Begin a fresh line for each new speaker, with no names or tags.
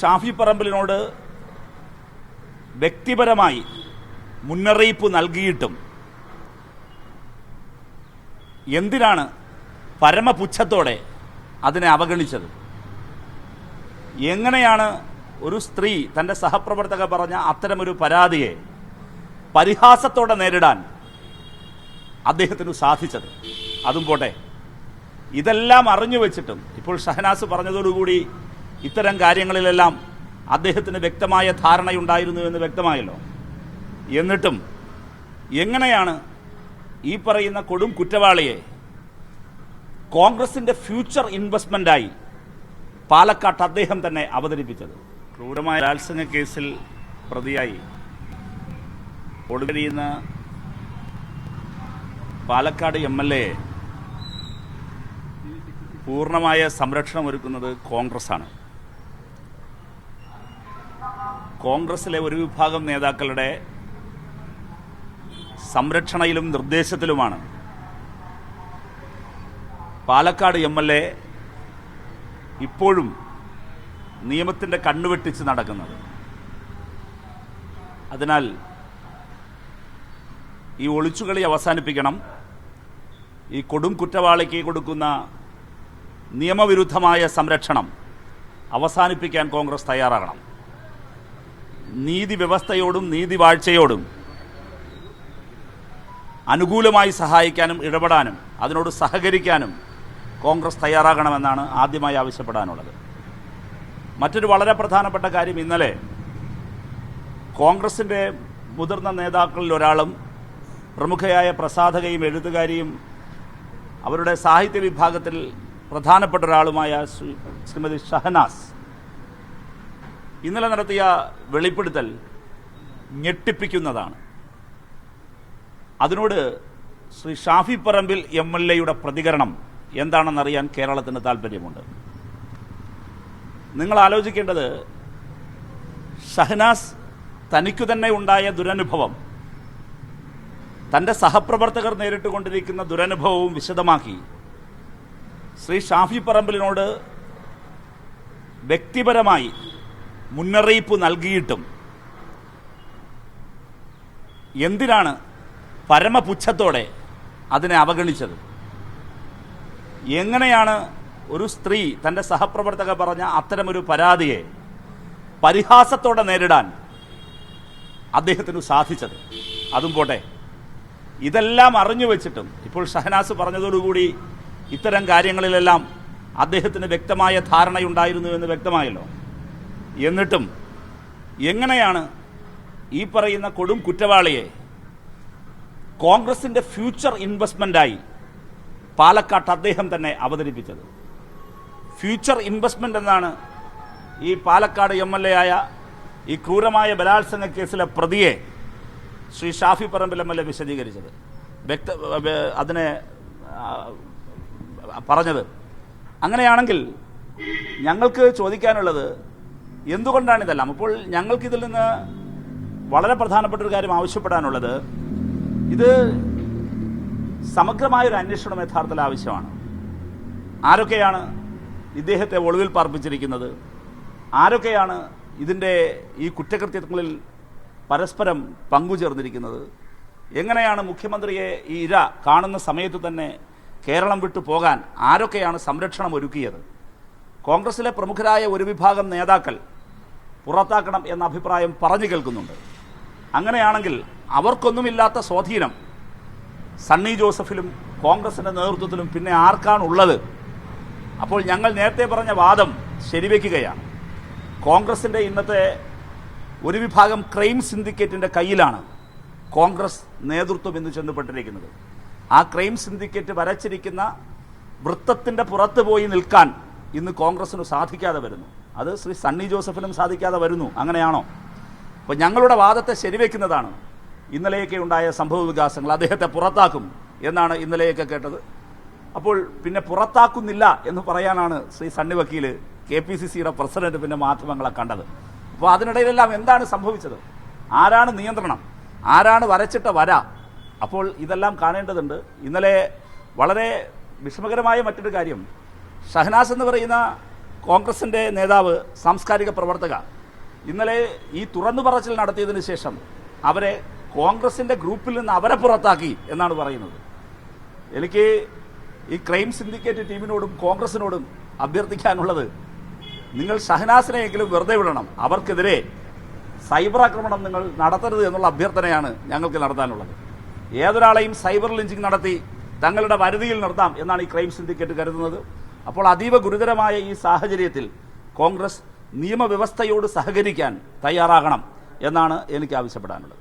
ഷാഫി പറമ്പലിനോട് വ്യക്തിപരമായി മുന്നറിയിപ്പ് നൽകിയിട്ടും എന്തിനാണ് പരമപുച്ഛത്തോടെ അതിനെ അവഗണിച്ചത്? എങ്ങനെയാണ് ഒരു സ്ത്രീ തന്റെ സഹപ്രവർത്തക പറഞ്ഞ അത്തരമൊരു പരാതിയെ പരിഹാസത്തോടെ നേരിടാൻ അദ്ദേഹത്തിന് സാധിച്ചത്? അതും പോട്ടെ. ഇതെല്ലാം അറിഞ്ഞു വെച്ചിട്ടും ഇപ്പോൾ ഷഹനാസ് പറഞ്ഞതോടുകൂടി ഇത്തരം കാര്യങ്ങളിലെല്ലാം അദ്ദേഹത്തിന് വ്യക്തമായ ധാരണയുണ്ടായിരുന്നു എന്ന് വ്യക്തമായല്ലോ. എന്നിട്ടും എങ്ങനെയാണ് ഈ പറയുന്ന കൊടും കുറ്റവാളിയെ കോൺഗ്രസിന്റെ ഫ്യൂച്ചർ ഇൻവെസ്റ്റ്മെന്റായി പാലക്കാട്ട് അദ്ദേഹം തന്നെ അവതരിപ്പിച്ചത്? ക്രൂരമായ ബലാത്സംഗ കേസിൽ പ്രതിയായി ഒടുകഴിയുന്ന പാലക്കാട് എം എൽ എ പൂർണമായ സംരക്ഷണം ഒരുക്കുന്നത് കോൺഗ്രസ്സാണ്. കോൺഗ്രസിലെ ഒരു വിഭാഗം നേതാക്കളുടെ സംരക്ഷണയിലും നിർദ്ദേശത്തിലുമാണ്. പാലക്കാട് എം എൽ എ ഇപ്പോഴും നിയമത്തിന്റെ കണ്ണുവെട്ടിച്ച് നടക്കുന്നത്. അതിനാൽ ഈ ഒളിച്ചുകളി അവസാനിപ്പിക്കണം. ഈ കൊടും കുറ്റവാളിക്ക് കൊടുക്കുന്ന നിയമവിരുദ്ധമായ സംരക്ഷണം അവസാനിപ്പിക്കാൻ കോൺഗ്രസ് തയ്യാറാകണം. നീതി വ്യവസ്ഥയോടും നീതി വാഴ്ചയോടും അനുകൂലമായി സഹായിക്കാനും ഇടപെടാനും അതിനോട് സഹകരിക്കാനും കോൺഗ്രസ് തയ്യാറാകണമെന്നാണ് ആദ്യമായി ആവശ്യപ്പെടാനുള്ളത്. മറ്റൊരു വളരെ പ്രധാനപ്പെട്ട കാര്യം ഇന്നലെ കോൺഗ്രസിന്റെ മുതിർന്ന നേതാക്കളിൽ ഒരാളും പ്രമുഖയായ പ്രസാധകയും എഴുത്തുകാരിയും അവരുടെ സാഹിത്യ വിഭാഗത്തിൽ പ്രധാനപ്പെട്ട ഒരാളുമായ ശ്രീമതി ഷഹനാസ് ഇന്നലെ നടത്തിയ വെളിപ്പെടുത്തൽ ഞെട്ടിപ്പിക്കുന്നതാണ്. അതിനോട് ശ്രീ ഷാഫി പറമ്പിൽ എം എൽ എയുടെ പ്രതികരണം എന്താണെന്നറിയാൻ കേരളത്തിന് താല്പര്യമുണ്ട് നിങ്ങൾ ആലോചിക്കേണ്ടത് ഷഹനാസ് തനിക്കു തന്നെ ഉണ്ടായ ദുരനുഭവം തന്റെ സഹപ്രവർത്തകർ നേരിട്ടുകൊണ്ടിരിക്കുന്ന ദുരനുഭവവും വിശദമാക്കി ശ്രീ ഷാഫി പറമ്പിലിനോട് വ്യക്തിപരമായി മുന്നറിയിപ്പ് നൽകിയിട്ടും എന്തിനാണ് പരമപുച്ഛത്തോടെ അതിനെ അവഗണിച്ചത്? എങ്ങനെയാണ് ഒരു സ്ത്രീ തന്റെ സഹപ്രവർത്തക പറഞ്ഞ അത്തരമൊരു പരാതിയെ പരിഹാസത്തോടെ നേരിടാൻ അദ്ദേഹത്തിന് സാധിച്ചത്? അതും പോട്ടെ. ഇതെല്ലാം അറിഞ്ഞു വെച്ചിട്ടും ഇപ്പോൾ ഷഹനാസ് പറഞ്ഞതോടുകൂടി ഇത്തരം കാര്യങ്ങളിലെല്ലാം അദ്ദേഹത്തിന് വ്യക്തമായ ധാരണയുണ്ടായിരുന്നു എന്ന് വ്യക്തമായല്ലോ. എന്നിട്ടും എങ്ങനെയാണ് ഈ പറയുന്ന കൊടും കുറ്റവാളിയെ കോൺഗ്രസിന്റെ ഫ്യൂച്ചർ ഇൻവെസ്റ്റ്മെന്റായി പാലക്കാട്ട് അദ്ദേഹം തന്നെ അവതരിപ്പിച്ചത്? ഫ്യൂച്ചർ ഇൻവെസ്റ്റ്മെന്റ് എന്നാണ് ഈ പാലക്കാട് എം എൽ എ ആയ ഈ ക്രൂരമായ ബലാത്സംഗ കേസിലെ പ്രതിയെ Shri Shafi Parambil M L A വിശദീകരിച്ചത്. വ്യക്ത അതിനെ പറഞ്ഞത്. അങ്ങനെയാണെങ്കിൽ ഞങ്ങൾക്ക് ചോദിക്കാനുള്ളത് എന്തുകൊണ്ടാണ് ഇതെല്ലാം? അപ്പോൾ ഞങ്ങൾക്കിതിൽ നിന്ന് വളരെ പ്രധാനപ്പെട്ട ഒരു കാര്യം ആവശ്യപ്പെടാനുള്ളത് ഇത് സമഗ്രമായ ഒരു അന്വേഷണം യഥാർത്ഥത്തിൽ ആവശ്യമാണ്. ആരൊക്കെയാണ് ഇദ്ദേഹത്തെ ഒളിവിൽ പാർപ്പിച്ചിരിക്കുന്നത്? ആരൊക്കെയാണ് ഇതിന്റെ ഈ കുറ്റകൃത്യങ്ങളിൽ പരസ്പരം പങ്കുചേർന്നിരിക്കുന്നത്? എങ്ങനെയാണ് മുഖ്യമന്ത്രിയെ ഈ ഇര കാണുന്ന സമയത്ത് തന്നെ കേരളം വിട്ടു പോകാൻ ആരൊക്കെയാണ് സംരക്ഷണം ഒരുക്കിയത്? കോൺഗ്രസിലെ പ്രമുഖരായ ഒരു വിഭാഗം നേതാക്കൾ പുറത്താക്കണം എന്ന അഭിപ്രായം പറഞ്ഞു കേൾക്കുന്നുണ്ട്. അങ്ങനെയാണെങ്കിൽ അവർക്കൊന്നുമില്ലാത്ത സ്വാധീനം സണ്ണി ജോസഫിലും കോൺഗ്രസിന്റെ നേതൃത്വത്തിലും പിന്നെ ആർക്കാണുള്ളത്? അപ്പോൾ ഞങ്ങൾ നേരത്തെ പറഞ്ഞ വാദം ശരിവെക്കുകയാണ്. കോൺഗ്രസിന്റെ ഇന്നത്തെ ഒരു വിഭാഗം ക്രൈം സിൻഡിക്കേറ്റിന്റെ കയ്യിലാണ് കോൺഗ്രസ് നേതൃത്വം എന്ന് ചെന്നപ്പെട്ടിരിക്കുന്നത് ആ ക്രൈം സിൻഡിക്കേറ്റ് വരച്ചിരിക്കുന്ന വൃത്തത്തിന്റെ പുറത്ത് പോയി നിൽക്കാൻ ഇന്ന് കോൺഗ്രസിന് സാധിക്കാതെ വരുന്നു. അത് ശ്രീ സണ്ണി ജോസഫിനും സാധിക്കാതെ വരുന്നു. അങ്ങനെയാണോ? അപ്പോൾ ഞങ്ങളുടെ വാദത്തെ ശരിവെക്കുന്നതാണ് ഇന്നലെയൊക്കെ ഉണ്ടായ സംഭവ വികാസങ്ങൾ അദ്ദേഹത്തെ പുറത്താക്കും എന്നാണ് ഇന്നലെയൊക്കെ കേട്ടത്. അപ്പോൾ പിന്നെ പുറത്താക്കുന്നില്ല എന്ന് പറയാനാണ് ശ്രീ സണ്ണി വക്കീൽ കെ പി സി സിയുടെ പ്രസിഡന്റ് പിന്നെ മാധ്യമങ്ങളെ കണ്ടത്. അപ്പോൾ അതിനിടയിലെല്ലാം എന്താണ് സംഭവിച്ചത്? ആരാണ് നിയന്ത്രണം? ആരാണ് വരച്ചിട്ട വര? അപ്പോൾ ഇതെല്ലാം കാണേണ്ടതുണ്ട്. ഇന്നലെ വളരെ വിഷമകരമായ മറ്റൊരു കാര്യം. ഷഹനാസ് എന്ന് പറയുന്ന കോൺഗ്രസിന്റെ നേതാവ് സാംസ്കാരിക പ്രവർത്തക ഇന്നലെ ഈ തുറന്നു പറച്ചിൽ നടത്തിയതിന് ശേഷം അവരെ കോൺഗ്രസിന്റെ ഗ്രൂപ്പിൽ നിന്ന് അവരെ പുറത്താക്കി എന്നാണ് പറയുന്നത്. എനിക്ക് ഈ ക്രൈം സിൻഡിക്കേറ്റ് ടീമിനോടും കോൺഗ്രസിനോടും അഭ്യർത്ഥിക്കാനുള്ളത് നിങ്ങൾ ഷഹനാസിനെയെങ്കിലും വെറുതെ വിടണം. അവർക്കെതിരെ സൈബർ ആക്രമണം നിങ്ങൾ നടത്തരുത് എന്നുള്ള അഭ്യർത്ഥനയാണ് ഞങ്ങൾക്ക് നടത്താനുള്ളത്. ഏതൊരാളെയും സൈബർ ലിഞ്ചിങ് നടത്തി തങ്ങളുടെ വരുതിയിൽ നിർത്താം എന്നാണ് ഈ ക്രൈം സിൻഡിക്കേറ്റ് കരുതുന്നത്. അപ്പോൾ അതീവ ഗുരുതരമായ ഈ സാഹചര്യത്തിൽ കോൺഗ്രസ് നിയമവ്യവസ്ഥയോട് സഹകരിക്കാൻ തയ്യാറാകണം എന്നാണ് എനിക്ക് ആവശ്യപ്പെടാനുള്ളത്.